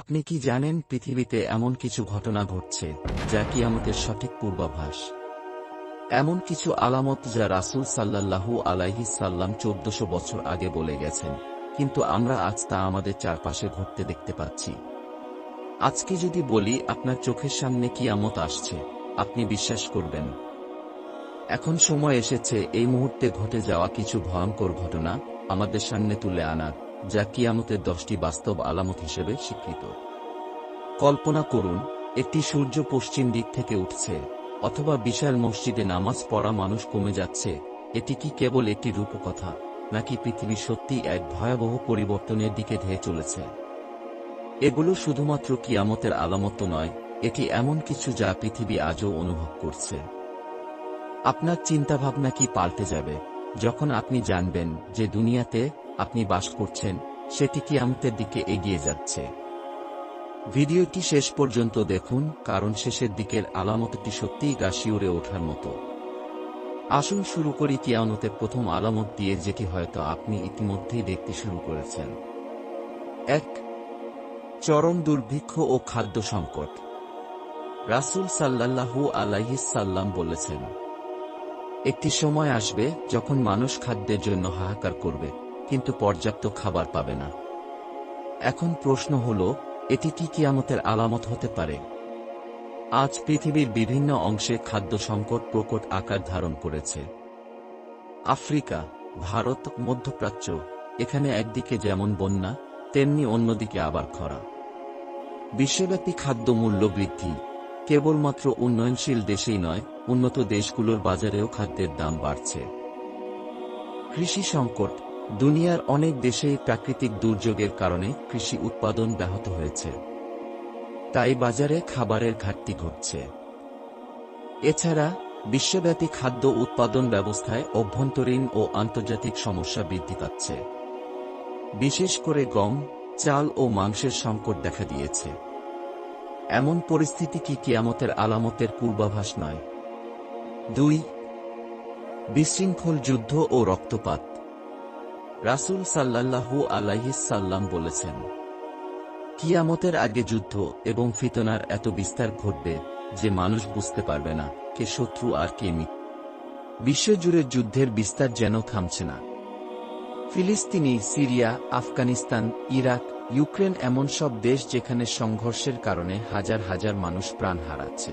আপনি কি জানেন পৃথিবীতে এমন কিছু ঘটনা ঘটছে, যা কি আমাদের সঠিক পূর্বাভাস? এমন কিছু আলামত যা রাসূল সাল্লাল্লাহু আলাইহি সাল্লাম চোদ্দশো বছর আগে বলে গেছেন, কিন্তু আমরা আজ তা আমাদের চারপাশে ঘটতে দেখতে পাচ্ছি। আজকে যদি বলি, আপনার চোখের সামনে কিয়ামত আসছে, আপনি বিশ্বাস করবেন। এখন সময় এসেছে এই মুহূর্তে ঘটে যাওয়া কিছু ভয়ঙ্কর ঘটনা আমাদের সামনে তুলে আনার। যা কিয়ামতের দশটি বাস্তব আলামত হিসেবে স্বীকৃত। কল্পনা করুন, একটি সূর্য পশ্চিম দিক থেকে উঠছে, অথবা বিশাল মসজিদে নামাজ পড়া মানুষ কমে যাচ্ছে, এটি কি কেবল একটি রূপকথা, নাকি পৃথিবী সত্যি এক ভয়াবহ পরিবর্তনের দিকে ধেয়ে চলেছে? এগুলো শুধুমাত্র কিয়ামতের আলামত নয়, এটি এমন কিছু যা পৃথিবী আজও অনুভব করছে। আপনার চিন্তাভাবনা কি পাল্টে যাবে, যখন আপনি জানবেন যে দুনিয়াতে আপনি বাস করছেন, সেটি কিয়ামতের দিকে এগিয়ে যাচ্ছে? ভিডিওটি শেষ পর্যন্ত দেখুন, কারণ শেষের দিকের আলামতটি সত্যিই গা শিউরে ওঠার মতো। আসুন শুরু করি কিয়ামতের প্রথম আলামত দিয়ে, যেটি হয়তো আপনি ইতিমধ্যেই দেখতে শুরু করেছেন। এক, চরম দুর্ভিক্ষ ও খাদ্য সংকট। রাসূল সাল্লাল্লাহু আলাইহিস সাল্লাম বলেছেন, একটি সময় আসবে যখন মানুষ খাদ্যের জন্য হাহাকার করবে। কিন্তু পর্যাপ্ত খাবার পাবে না। এখন প্রশ্ন হল, এটি কি কিয়ামতের আলামত হতে পারে? আজ পৃথিবীর বিভিন্ন অংশে খাদ্য সংকট প্রকট আকার ধারণ করেছে। আফ্রিকা, ভারত, মধ্যপ্রাচ্য, এখানে একদিকে যেমন বন্যা, তেমনি অন্যদিকে আবার খরা। বিশ্বব্যাপী খাদ্য মূল্য বৃদ্ধি। কেবলমাত্র উন্নয়নশীল দেশেই নয়, উন্নত দেশগুলোর বাজারেও খাদ্যের দাম বাড়ছে। কৃষি সংকট দুনিয়ার অনেক দেশেই প্রাকৃতিক দুর্যোগের কারণে কৃষি উৎপাদন ব্যাহত হয়েছে। তাই বাজারে খাবারের ঘাটতি ঘটছে। এছাড়া, বিশ্বব্যাপী খাদ্য উৎপাদন ব্যবস্থায় অভ্যন্তরীণ ও আন্তর্জাতিক সমস্যা বৃদ্ধি পাচ্ছে। বিশেষ করে গম, চাল ও মাংসের সংকট দেখা দিয়েছে। এমন পরিস্থিতি কি কিয়ামতের আলামতের পূর্বাভাস নয়? দুই, বিশৃঙ্খল যুদ্ধ ও রক্তপাত। রাসূল সাল্লাল্লাহু আলাইহিস সাল্লাম বলেছেন, কিয়ামতের আগে যুদ্ধ এবং ফিতনার এত বিস্তার ঘটবে যে মানুষ বুঝতে পারবে না কে শত্রু আর কে মিত্র বিশ্বজুড়ে যুদ্ধের বিস্তার যেন থামছে না। ফিলিস্তিনি, সিরিয়া, আফগানিস্তান, ইরাক, ইউক্রেন এমন সব দেশ যেখানে সংঘর্ষের কারণে হাজার হাজার মানুষ প্রাণ হারাচ্ছে।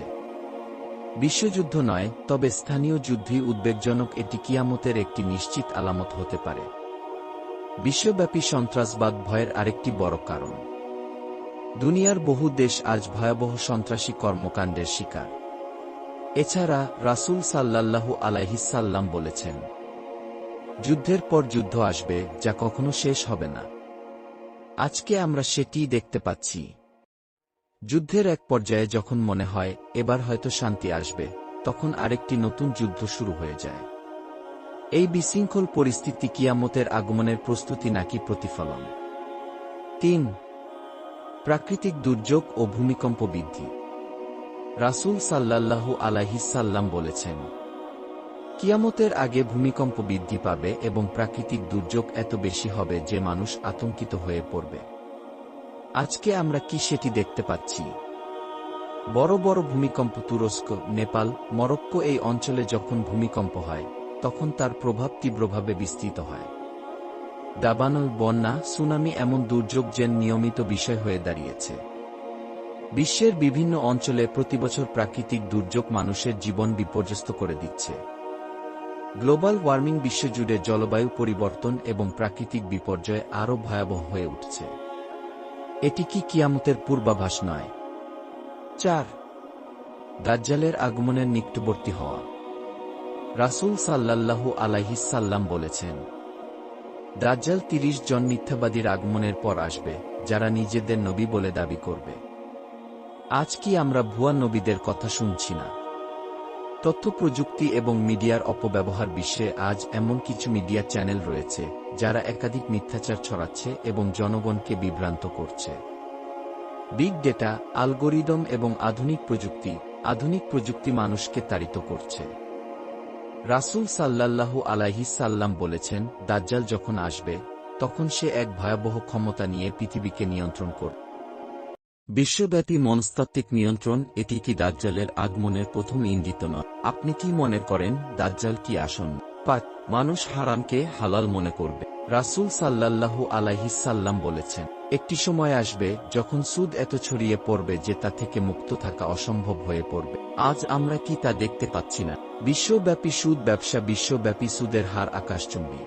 বিশ্বযুদ্ধ নয়, তবে স্থানীয় যুদ্ধই উদ্বেগজনক এটি কিয়ামতের একটি নিশ্চিত আলামত হতে পারে। বিশ্বব্যাপী সন্ত্রাসবাদ ভয়ের আরেকটি বড় কারণ। দুনিয়ার বহু দেশ আজ ভয়াবহ সন্ত্রাসী কর্মকাণ্ডের শিকার। এছাড়া রাসূল সাল্লাল্লাহু আলাইহিসাল্লাম বলেছেন, যুদ্ধের পর যুদ্ধ আসবে যা কখনো শেষ হবে না। আজকে আমরা সেটিই দেখতে পাচ্ছি। যুদ্ধের এক পর্যায়ে যখন মনে হয়, এবার হয়তো শান্তি আসবে, তখন আরেকটি নতুন যুদ্ধ শুরু হয়ে যায়। এই বিশৃঙ্খল পরিস্থিতি কিয়ামতের আগমনের প্রস্তুতি নাকি প্রতিফলন? তিন, প্রাকৃতিক দুর্যোগ ও ভূমিকম্প বৃদ্ধি। রাসূল সাল্লাল্লাহু আলাইহিসাল্লাম বলেছেন, কিয়ামতের আগে ভূমিকম্প বৃদ্ধি পাবে এবং প্রাকৃতিক দুর্যোগ এত বেশি হবে যে মানুষ আতঙ্কিত হয়ে পড়বে। আজকে আমরা কি সেটি দেখতে পাচ্ছি? বড় বড় ভূমিকম্প তুরস্ক, নেপাল, মরক্কো এই অঞ্চলে যখন ভূমিকম্প হয় তখন তার প্রভাব তীব্রভাবে বিস্তৃত হয়। দাবানল বন্যা, সুনামি এমন দুর্যোগ যেন নিয়মিত বিষয় হয়ে দাঁড়িয়েছে। বিশ্বের বিভিন্ন অঞ্চলে প্রতিবছর প্রাকৃতিক দুর্যোগ মানুষের জীবন বিপর্যস্ত করে দিচ্ছে। গ্লোবাল ওয়ার্মিং বিশ্বজুড়ে জলবায়ু পরিবর্তন এবং প্রাকৃতিক বিপর্যয় আরও ভয়াবহ হয়ে উঠছে। এটি কি কিয়ামতের পূর্বাভাস নয়? চার। দাজ্জালের আগমনের নিকটবর্তী হওয়া। রাসূল সাল্লাল্লাহু আলাইহিসাল্লাম বলেছেন, দাজ্জাল তিরিশ জন মিথ্যাবাদীর আগমনের পর আসবে, যারা নিজেদের নবী বলে দাবি করবে। আজ কি আমরা ভুয়া নবীদের কথা শুনছি না? তথ্য প্রযুক্তি এবং মিডিয়ার অপব্যবহার বিশ্বে আজ এমন কিছু মিডিয়া চ্যানেল রয়েছে, যারা একাধিক মিথ্যাচার ছড়াচ্ছে এবং জনগণকে বিভ্রান্ত করছে। বিগ ডেটা আলগোরিদম এবং আধুনিক প্রযুক্তি আধুনিক প্রযুক্তি মানুষকে তাড়িত করছে। রাসূল সাল্লাল্লাহু আলাহি সাল্লাম বলেছেন, দাজ্জাল যখন আসবে, তখন সে এক ভয়াবহ ক্ষমতা নিয়ে পৃথিবীকে নিয়ন্ত্রণ করবে। বিশ্বব্যাপী মনস্তাত্ত্বিক নিয়ন্ত্রণ, এটি কি দাজ্জালের আগমনের প্রথম ইঙ্গিত নয়? আপনি কি মনে করেন, দাজ্জাল কি আসন পাক মানুষ হারামকে হালাল মনে করবে। রাসূল সাল্লাল্লাহু আলাইহিসাল্লাম বলেছেন, একটি সময় আসবে যখন সুদ এত ছড়িয়ে পড়বে যে তা থেকে মুক্ত থাকা অসম্ভব হয়ে পড়বে। আজ আমরা কি তা দেখতে পাচ্ছি না? বিশ্বব্যাপী সুদ ব্যবসা বিশ্বব্যাপী সুদের হার আকাশচুম্বী।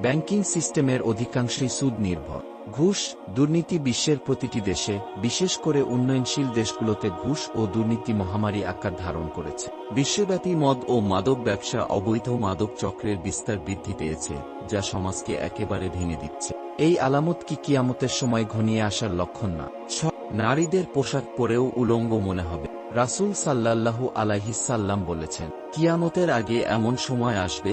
ব্যাংকিং সিস্টেমের অধিকাংশই সুদ নির্ভর। ঘুষ দুর্নীতি বিশ্বের প্রতিটি দেশে, বিশেষ করে উন্নয়নশীল দেশগুলোতে ঘুষ ও দুর্নীতি মহামারী আকার ধারণ করেছে। বিশ্বব্যাপী মদ ও মাদক ব্যবসা অবৈধ মাদক চক্রের বিস্তার বৃদ্ধি পেয়েছে, যা সমাজকে একেবারে ভেঙে দিচ্ছে। এই আলামত কি কিয়ামতের সময় ঘনিয়ে আসার লক্ষণ না? নারীদের পোশাক পরেও উলঙ্গ মনে হবে। রাসূল সাল্লাল্লাহু আলাইহিসাল্লাম বলেছেন, কিয়ামতের আগে এমন সময় আসবে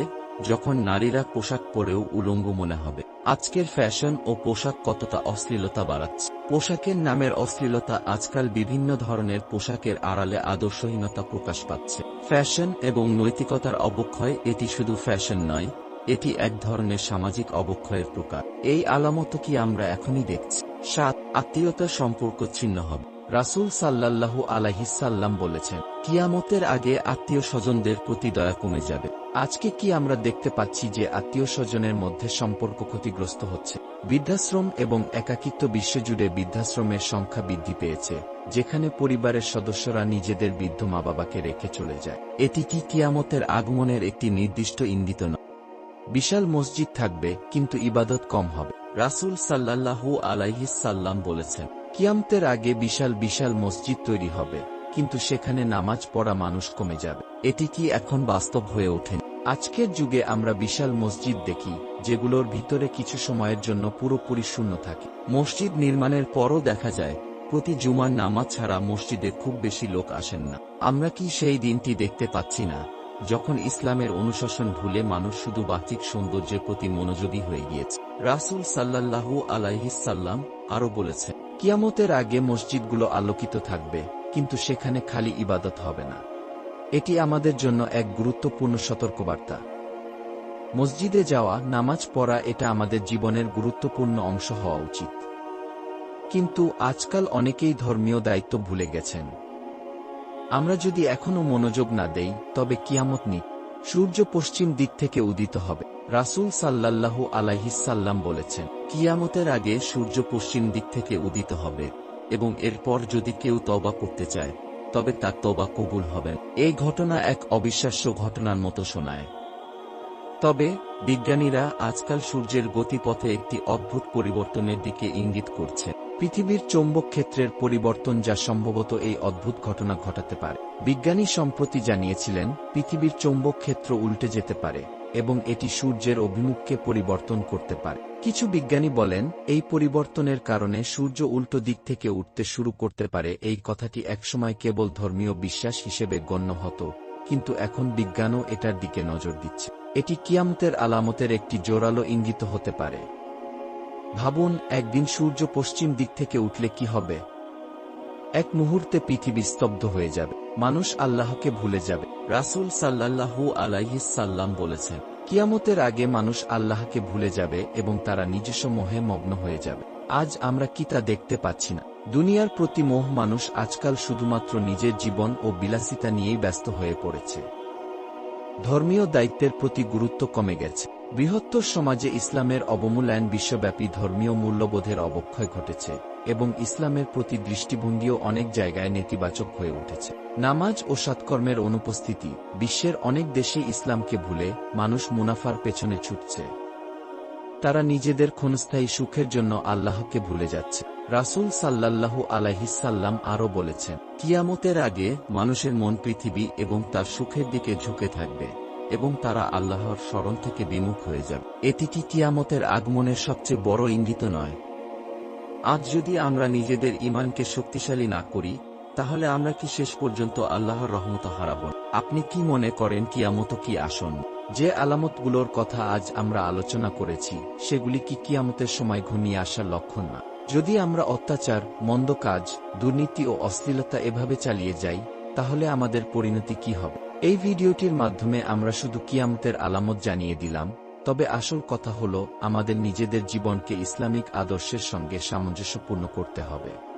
যখন নারীরা পোশাক পরেও উলঙ্গ মনে হবে। আজকের ফ্যাশন ও পোশাক কতটা অশ্লীলতা বাড়াচ্ছে? পোশাকের নামের অশ্লীলতা আজকাল বিভিন্ন ধরনের পোশাকের আড়ালে আদর্শহীনতা প্রকাশ পাচ্ছে। ফ্যাশন এবং নৈতিকতার অবক্ষয় এটি শুধু ফ্যাশন নয়, এটি এক ধরনের সামাজিক অবক্ষয়ের প্রকার। এই আলামত কি আমরা এখনই দেখছি? সাত, আত্মীয়তার সম্পর্ক ছিন্ন হবে। রাসূল সাল্লাল্লাহু আলাইহিসাল্লাম বলেছেন, কিয়ামতের আগে আত্মীয় স্বজনদের প্রতি দয়া কমে যাবে। আজকে কি আমরা দেখতে পাচ্ছি যে আত্মীয় স্বজনের মধ্যে সম্পর্ক ক্ষতিগ্রস্ত হচ্ছে? বৃদ্ধাশ্রম এবং একাকিত্ব বিশ্বজুড়ে বৃদ্ধাশ্রমের সংখ্যা বৃদ্ধি পেয়েছে, যেখানে পরিবারের সদস্যরা নিজেদের বৃদ্ধ মা বাবাকে রেখে চলে যায়। এটি কি কিয়ামতের আগমনের একটি নির্দিষ্ট ইঙ্গিত নয়? বিশাল মসজিদ থাকবে, কিন্তু ইবাদত কম হবে। রাসূল সাল্লাল্লাহু আলাইহিসাল্লাম বলেছেন কিয়ামতের আগে বিশাল বিশাল মসজিদ তৈরি হবে, কিন্তু সেখানে নামাজ পড়া মানুষ কমে যাবে। এটি কি এখন বাস্তব হয়ে ওঠেনি আজকের যুগে আমরা বিশাল মসজিদ দেখি, যেগুলোর ভিতরে কিছু সময়ের জন্য পুরোপুরি শূন্য থাকে। মসজিদ নির্মাণের পরও দেখা যায়, প্রতি জুমার নামাজ ছাড়া মসজিদে খুব বেশি লোক আসেন না। আমরা কি সেই দিনটি দেখতে পাচ্ছি না, যখন ইসলামের অনুশাসন ভুলে মানুষ শুধু বাহ্যিক সৌন্দর্যের প্রতি মনোযোগী হয়ে গিয়েছে? রাসূল সাল্লাল্লাহু আলাইহিসাল্লাম আরও বলেছেন কিয়ামতের আগে মসজিদগুলো আলোকিত থাকবে, কিন্তু সেখানে খালি ইবাদত হবে না। এটি আমাদের জন্য এক গুরুত্বপূর্ণ সতর্কবার্তা। মসজিদে যাওয়া, নামাজ পড়া, এটা আমাদের জীবনের গুরুত্বপূর্ণ অংশ হওয়া উচিত। কিন্তু আজকাল অনেকেই ধর্মীয় দায়িত্ব ভুলে গেছেন। আমরা যদি এখনও মনোযোগ না দেই, তবে কিয়ামত নি সূর্য পশ্চিম দিক থেকে উদিত হবে। রাসুল সাল্লাল্লাহু আলাইহিসাল্লাম বলেছেন, কিয়ামতের আগে সূর্য পশ্চিম দিক থেকে উদিত হবে এবং এরপর যদি কেউ তবা করতে চায়, তবে তার তবা কবুল হবে। এই ঘটনা এক অবিশ্বাস্য ঘটনার মতো শোনায়। তবে, বিজ্ঞানীরা আজকাল সূর্যের গতিপথে একটি অদ্ভুত পরিবর্তনের দিকে ইঙ্গিত করছে। পৃথিবীর চৌম্বক ক্ষেত্রের পরিবর্তন যা সম্ভবত এই অদ্ভুত ঘটনা ঘটাতে পারে। বিজ্ঞানী সম্প্রতি জানিয়েছিলেন, পৃথিবীর চৌম্বক ক্ষেত্র উল্টে যেতে পারে এবং এটি সূর্যের অভিমুখকে পরিবর্তন করতে পারে। কিছু বিজ্ঞানী বলেন, এই পরিবর্তনের কারণে সূর্য উল্টো দিক থেকে উঠতে শুরু করতে পারে। এই কথাটি একসময় কেবল ধর্মীয় বিশ্বাস হিসেবে গণ্য হতো। কিন্তু এখন বিজ্ঞানও এটার দিকে নজর দিচ্ছে। এটি কিয়ামতের আলামতের একটি জোরালো ইঙ্গিত হতে পারে। ভাবুন, একদিন সূর্য পশ্চিম দিক থেকে উঠলে কি হবে? এক মুহূর্তে পৃথিবী স্তব্ধ হয়ে যাবে। মানুষ আল্লাহকে ভুলে যাবে। রাসূল সাল্লাল্লাহু আলাইহিসাল্লাম বলেছেন, কিয়ামতের আগে মানুষ আল্লাহকে ভুলে যাবে এবং তারা নিজস্ব মোহে মগ্ন হয়ে যাবে। আজ আমরা কি তা দেখতে পাচ্ছি না? দুনিয়ার প্রতি মোহ মানুষ আজকাল শুধুমাত্র নিজের জীবন ও বিলাসিতা নিয়েই ব্যস্ত হয়ে পড়েছে। ধর্মীয় দায়িত্বের প্রতি গুরুত্ব কমে গেছে। বৃহত্তর সমাজে ইসলামের অবমূল্যায়ন বিশ্বব্যাপী ধর্মীয় মূল্যবোধের অবক্ষয় ঘটেছে এবং ইসলামের প্রতি দৃষ্টিভঙ্গিও অনেক জায়গায় নেতিবাচক হয়ে উঠেছে। নামাজ ও সৎকর্মের অনুপস্থিতি বিশ্বের অনেক দেশে ইসলামকে ভুলে মানুষ মুনাফার পেছনে ছুটছে। তারা নিজেদের ক্ষণস্থায়ী সুখের জন্য আল্লাহকে ভুলে যাচ্ছে। রাসূল সাল্লাল্লাহু আলাইহিসাল্লাম আরও বলেছেন, কিয়ামতের আগে মানুষের মন পৃথিবী এবং তার সুখের দিকে ঝুঁকে থাকবে এবং তারা আল্লাহর স্মরণ থেকে বিমুখ হয়ে যাবে। এটি কি কিয়ামতের আগমনের সবচেয়ে বড় ইঙ্গিত নয়? আজ যদি আমরা নিজেদের ইমানকে শক্তিশালী না করি, তাহলে আমরা কি শেষ পর্যন্ত আল্লাহর রহমত হারাব? আপনি কি মনে করেন কিয়ামত কি আসন যে আলামতগুলোর কথা আজ আমরা আলোচনা করেছি, সেগুলি কি কিয়ামতের সময় ঘনিয়ে আসার লক্ষণ না? যদি আমরা অত্যাচার, মন্দ কাজ, দুর্নীতি ও অশ্লীলতা এভাবে চালিয়ে যাই, তাহলে আমাদের পরিণতি কি হবে? এই ভিডিওটির মাধ্যমে আমরা শুধু কিয়ামতের আলামত জানিয়ে দিলাম, তবে আসল কথা হল, আমাদের নিজেদের জীবনকে ইসলামিক আদর্শের সঙ্গে সামঞ্জস্যপূর্ণ করতে হবে।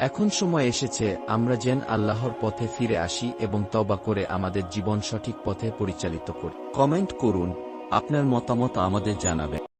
এখন সময় এসেছে, আমরা যেন আল্লাহর পথে ফিরে আসি এবং তবা করে আমাদের জীবন সঠিক পথে পরিচালিত করি। কমেন্ট করুন, আপনার মতামত আমাদের জানাবেন।